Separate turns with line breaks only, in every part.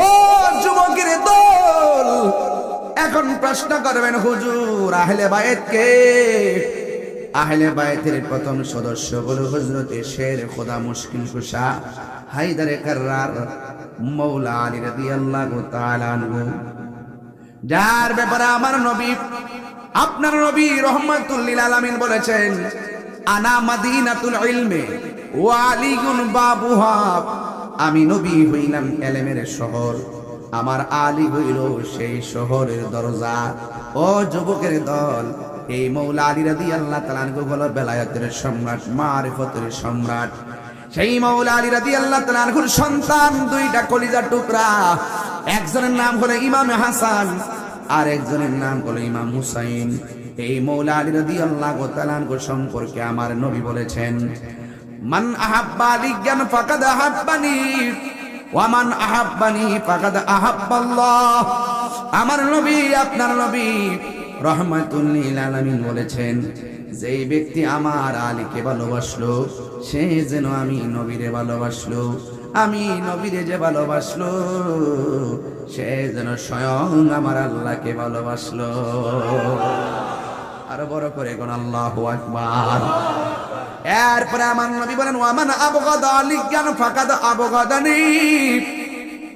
ও যুবকের দল, এখন প্রশ্ন করবেন হুজুর, আহলে বায়েতকে আহলে বায়েতের প্রথম সদস্য হলো হজরতে শের খোদা মুশকিল কুশা, হায়দারে কার্রার মৌলা আলী রাদিয়াল্লাহু তাআলা আনহু। যার ব্যাপারে আমার নবী, আপনার নবী রহমাতুল্লিল আলামিন বলেছেন, আনা মাদিনাতুল ইলমে ওয়া আলিগুন বাবুহা। আমি নবী হইলাম এলেমের শহর। আমার আলী হইল সেই শহরের দরজা। ও যুবকের দল, এই মৌলা আলী রাদি আল্লাহ তালানকু হলো বেলায়তের সম্রাট, মারিফতের সম্রাট। সেই মৌলা আলী রাদি আল্লাহ তালানকুর সন্তান, দুইটা কলিজার টুকরা। একজনের নাম হলো ইমাম হাসান আর একজনের নাম হলো ইমাম হুসাইন। এই মৌলা আলী রাদি আল্লাহ তালানকু সম্পর্কে আমার নবী বলেছেন মান আহাব্বা লিজ্ঞান ফাকাদ আহাব্বানি ওয়ামান আহাব্বানি ফাকাদ আহাব্বাল্লাহ। আমার নবী, আপনার নবী রহমাতুল্লিল আলামিন বলেছেন, যেই ব্যক্তি আমার আলীকে ভালোবাসলো, সে যেন আমি নবীরে ভালোবাসলো, আমি নবীরে যে ভালোবাসলো, সে যেন স্বয়ং আমার আল্লাহকে ভালোবাসলো। বড় করে কোন আল্লাহ আকবার। এরপরে আমার নবী বলেন, ওয়ামান আবগাদ আলী জ্ঞান ফাকাদ আবগাদানি,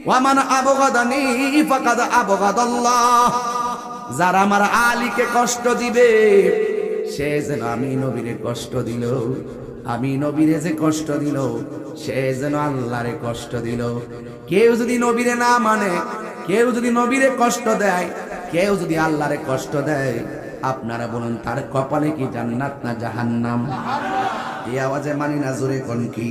ওয়ামান আবগাদানি ফাকাদ আবগাদ আল্লাহ যারা আমার আলীকে কষ্ট দিবে, সে যেন আমি নবীরে কষ্ট দিল, আমি নবীরে যে কষ্ট দিল, সে যেন আল্লাহরে কষ্ট দিল। কেউ যদি নবীরে না মানে কেউ যদি নবীরে কষ্ট দেয়, কেউ যদি আল্লাহরে কষ্ট দেয় আপনারা বলুন, তার কপালে কি জান্নাত না জাহান্নাম? এই আওয়াজে মানি না জোরে কোন কি?